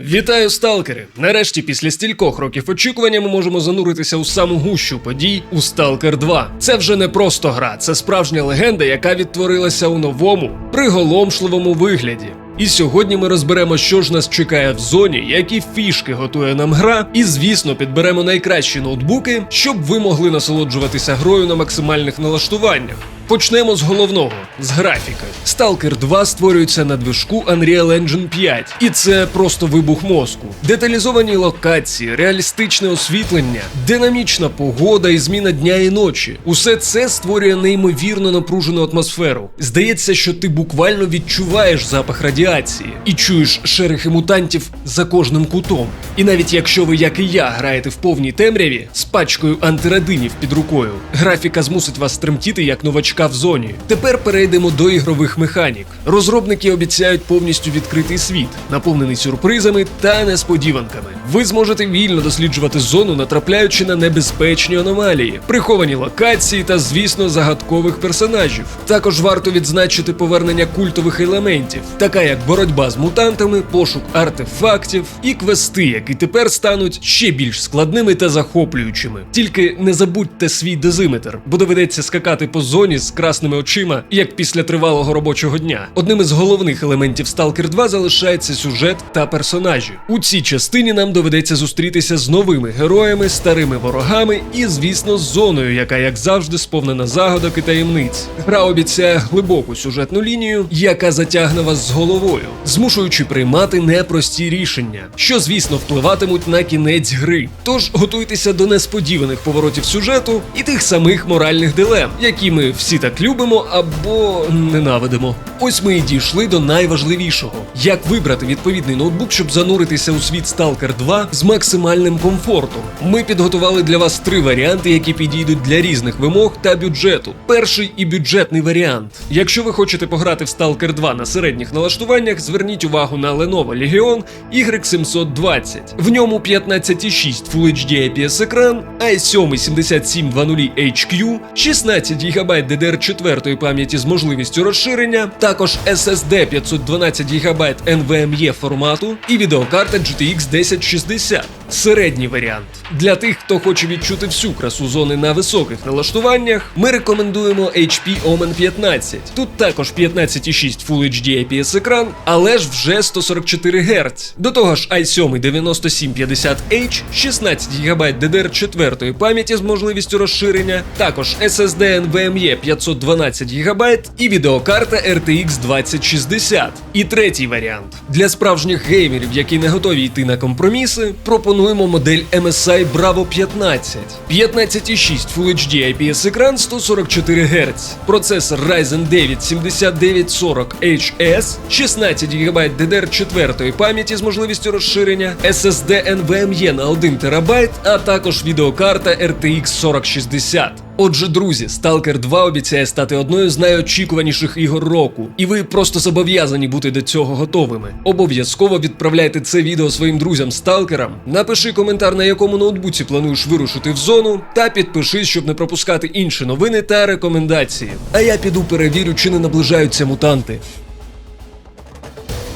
Вітаю, сталкери! Нарешті, після стількох років очікування, ми можемо зануритися у саму гущу подій у Сталкер 2. Це вже не просто гра, це справжня легенда, яка відтворилася у новому, приголомшливому вигляді. І сьогодні ми розберемо, що ж нас чекає в зоні, які фішки готує нам гра, і звісно, підберемо найкращі ноутбуки, щоб ви могли насолоджуватися грою на максимальних налаштуваннях. Почнемо з головного з графіки. Stalker 2 створюється на движку Unreal Engine 5, і це просто вибух мозку. Деталізовані локації, реалістичне освітлення, динамічна погода і зміна дня і ночі. Усе це створює неймовірно напружену атмосферу. Здається, що ти буквально відчуваєш запах радіації і чуєш шерехи мутантів за кожним кутом. І навіть якщо ви, як і я, граєте в повній темряві з пачкою антирадинів під рукою, графіка змусить вас тремтіти як новачка в зоні. Тепер перейдемо до ігрових механік. Розробники обіцяють повністю відкритий світ, наповнений сюрпризами та несподіванками. Ви зможете вільно досліджувати зону, натрапляючи на небезпечні аномалії, приховані локації та, звісно, загадкових персонажів. Також варто відзначити повернення культових елементів, така як боротьба з мутантами, пошук артефактів і квести, які тепер стануть ще більш складними та захоплюючими. Тільки не забудьте свій дозиметр, бо доведеться скакати по зоні з красними очима, як після тривалого робочого дня. Одним із головних елементів Stalker 2 залишається сюжет та персонажі. У цій частині нам доведеться зустрітися з новими героями, старими ворогами і, звісно, з зоною, яка, як завжди, сповнена загадок і таємниць. Гра обіцяє глибоку сюжетну лінію, яка затягне вас з головою, змушуючи приймати непрості рішення, що, звісно, впливатимуть на кінець гри. Тож готуйтеся до несподіваних поворотів сюжету і тих самих моральних дилем, які ми всі так любимо або ненавидимо. Ось ми і дійшли до найважливішого: як вибрати відповідний ноутбук, щоб зануритися у світ Stalker 2 з максимальним комфортом. Ми підготували для вас три варіанти, які підійдуть для різних вимог та бюджету. Перший і бюджетний варіант. Якщо ви хочете пограти в Stalker 2 на середніх налаштуваннях, зверніть увагу на Lenovo Legion Y720. В ньому 15,6 Full HD IPS екран, i7 7720 HQ, 16 ГБ DDR4 пам'яті з можливістю розширення, також SSD 512 ГБ NVMe формату і відеокарта GTX 1060. Середній варіант. Для тих, хто хоче відчути всю красу зони на високих налаштуваннях, ми рекомендуємо HP Omen 15. Тут також 15,6 Full HD IPS екран, але ж вже 144 Гц. До того ж, i7 9750H, 16 ГБ DDR4 пам'яті з можливістю розширення, також SSD NVMe 512 ГБ і відеокарта RTX 2060. І третій варіант. Для справжніх геймерів, які не готові йти на компроміси, пропонуємо модель MSI Bravo 15. 15,6 Full HD IPS екран 144 Гц. Процесор Ryzen 9 7940 HS, 16 ГБ DDR4 пам'яті з можливістю розширення, SSD NVMe на 1 ТБ, а також відеокарта RTX 4060. Отже, друзі, Stalker 2 обіцяє стати одною з найочікуваніших ігор року, і ви просто зобов'язані бути до цього готовими. Обов'язково відправляйте це відео своїм друзям сталкерам, напиши коментар, на якому ноутбуці плануєш вирушити в зону, та підпишись, щоб не пропускати інші новини та рекомендації. А я піду перевірю, чи не наближаються мутанти.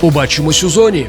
Побачимось у зоні.